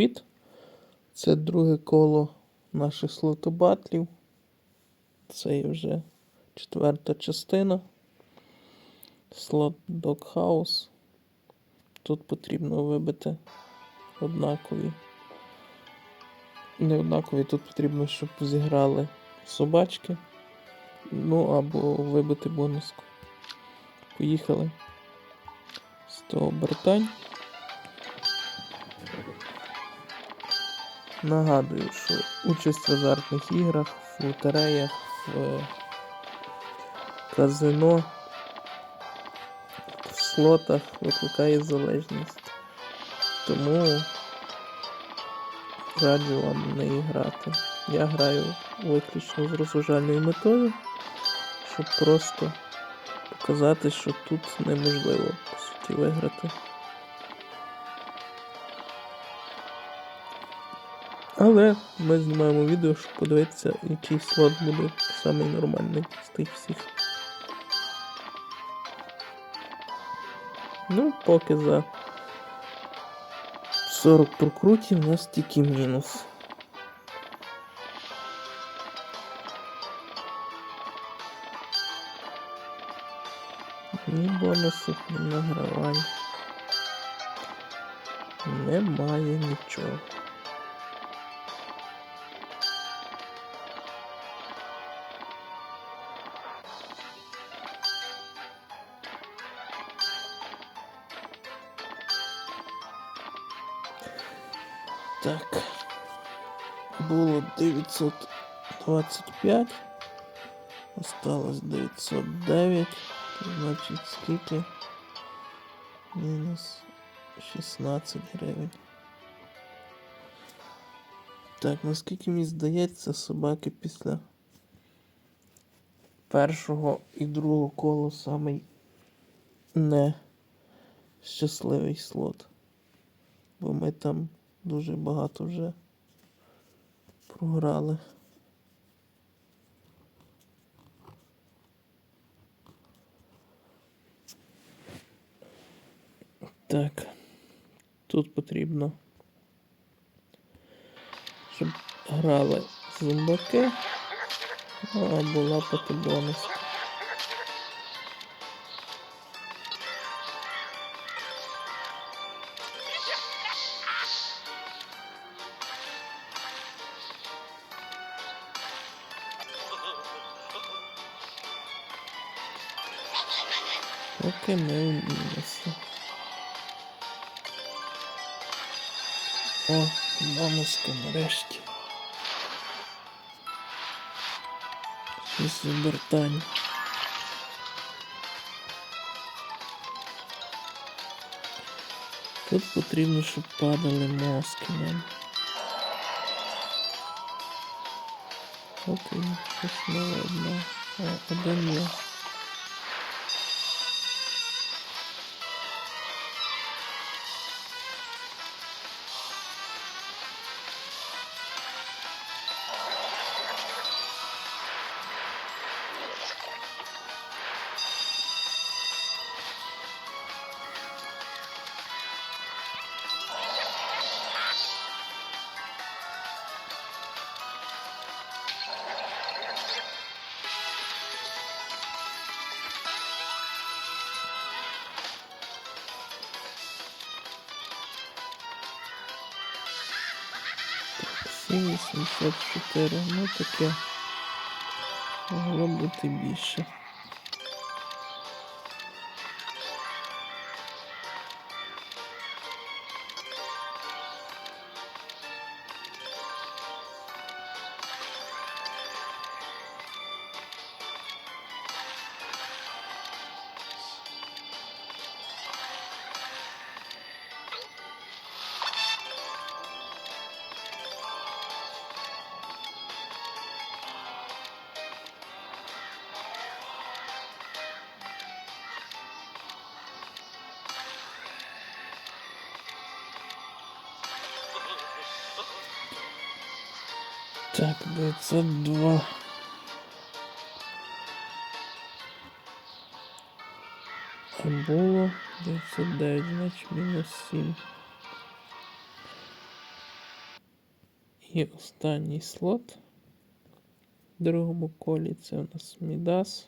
привіт! Це друге коло наших слотобатлів. Це вже четверта частина. Слот Doghouse. Тут потрібно вибити однакові. Не однакові, тут потрібно, щоб зіграли собачки. Ну або вибити бонуску. Поїхали. 100 обертань. Нагадую, що участь в азартних іграх, в лотереях, в казино, в слотах викликає залежність. Тому раджу вам не грати. Я граю виключно з розважальною метою, щоб просто показати, що тут неможливо по суті виграти. Але ми знімаємо відео, щоб подивитися, який слот буде самий нормальний з тих всіх. Ну, поки за 40 прокрутів у нас тільки мінус. Ні бонусів, ні награвань. Немає нічого. Так. Було 925. Осталось 909. Значить, скільки? Мінус 16 гривень. Так, наскільки мені здається, собаки після першого і другого кола самий не щасливий слот. Бо ми там дуже багато вже програли. Так, тут потрібно, щоб грали зомбаки, ну, або лапати Поки ми в мінусі. О, бонуска нарешті. Шість обертань. Тут потрібно, щоб падали мозки нам. Окей, щось не видно. О, один є. Сім вісімсот чотири. Ну таке. Могло бути більше. Так, 902. А було 909, значить мінус 7. І останній слот. В другому колі це у нас Мідас.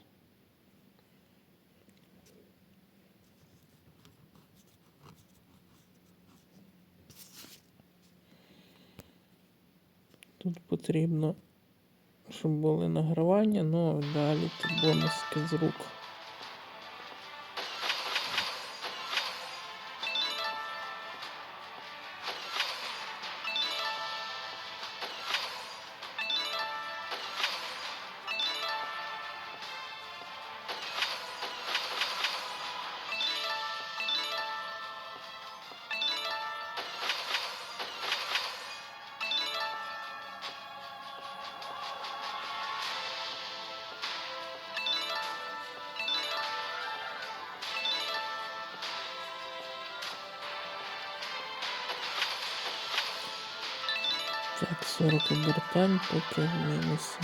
Тут потрібно, щоб були награвання, ну далі бонуски з рук. Так, 40 обертань, поки в мінусі.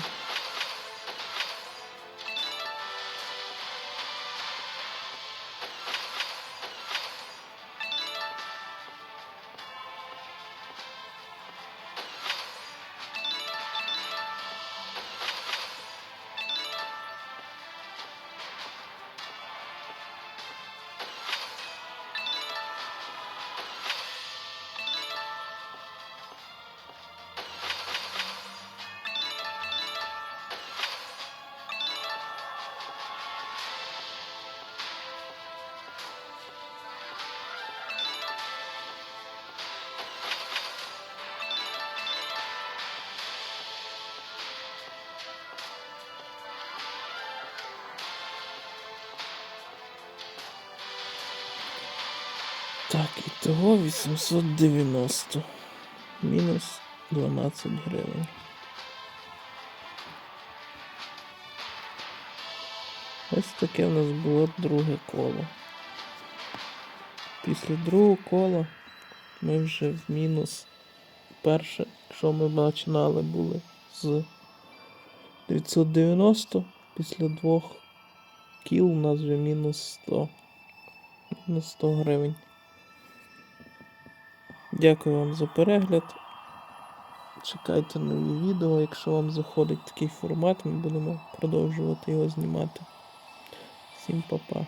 Так, і того 890. Мінус 12 гривень. Ось таке в нас було друге коло. Після другого кола ми вже в мінус. Перше, що ми починали, були з 990. Після двох кіл у нас вже мінус 100. Мінус 100 гривень. Дякую вам за перегляд. Чекайте нові відео. Якщо вам заходить такий формат, ми будемо продовжувати його знімати. Всім па-па.